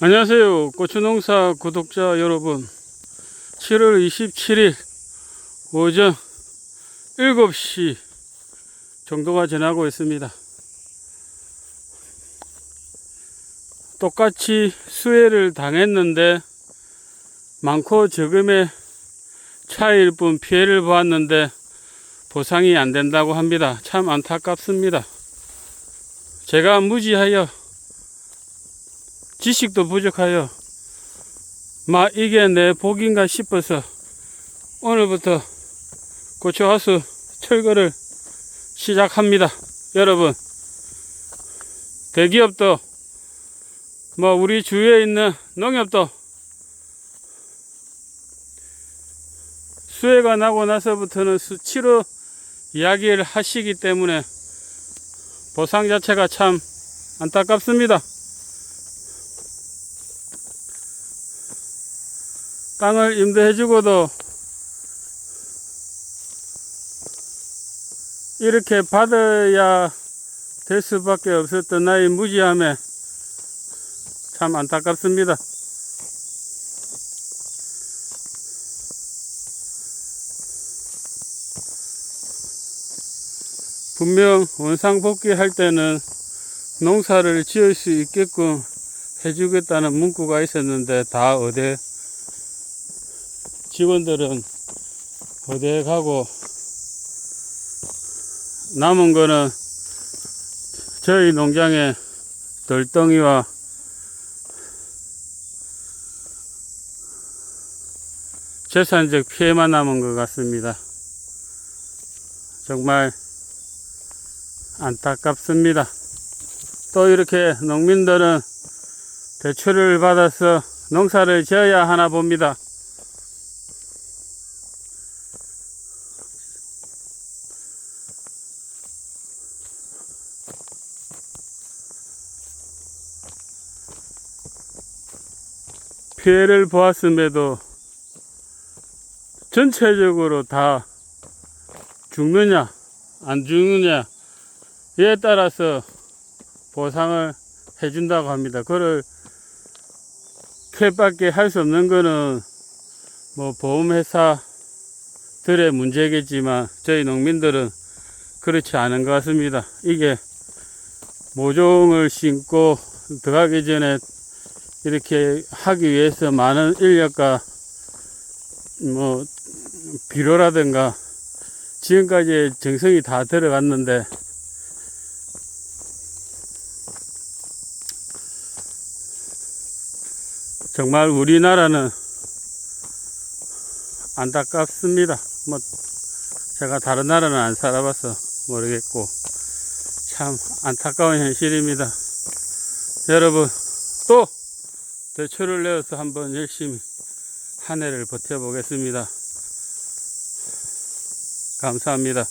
안녕하세요. 고추농사 구독자 여러분. 7월 27일 오전 7시 정도가 지나고 있습니다. 똑같이 수해를 당했는데 많고 적음의 차이일 뿐 피해를 보았는데 보상이 안 된다고 합니다. 참 안타깝습니다. 제가 무지하여 지식도 부족하여 마 이게 내 복인가 싶어서 오늘부터 고추하수 철거를 시작합니다. 여러분 대기업도 뭐 우리 주위에 있는 농협도 수해가 나고 나서부터는 수치로 이야기를 하시기 때문에 보상 자체가 참 안타깝습니다. 땅을 임대해주고도 이렇게 받아야 될 수밖에 없었던 나의 무지함에 참 안타깝습니다. 분명 원상복귀 할 때는 농사를 지을 수 있게끔 해주겠다는 문구가 있었는데 다 어디 직원들은 어디에 가고 남은 거는 저희 농장의 돌덩이와 재산적 피해만 남은 것 같습니다. 정말 안타깝습니다. 또 이렇게 농민들은 대출을 받아서 농사를 지어야 하나 봅니다. 피해를 보았음에도 전체적으로 다 죽느냐 안 죽느냐에 따라서 보상을 해준다고 합니다. 그걸 캐밖에 할 수 없는 거는 뭐 보험회사들의 문제겠지만 저희 농민들은 그렇지 않은 것 같습니다. 이게 모종을 심고 들어가기 전에 이렇게 하기 위해서 많은 인력과 뭐 비료라든가 지금까지 정성이 다 들어갔는데 정말 우리나라는 안타깝습니다. 뭐 제가 다른 나라는 안 살아봐서 모르겠고 참 안타까운 현실입니다. 여러분 또 대출을 내어서 한번 열심히 한 해를 버텨보겠습니다. 감사합니다.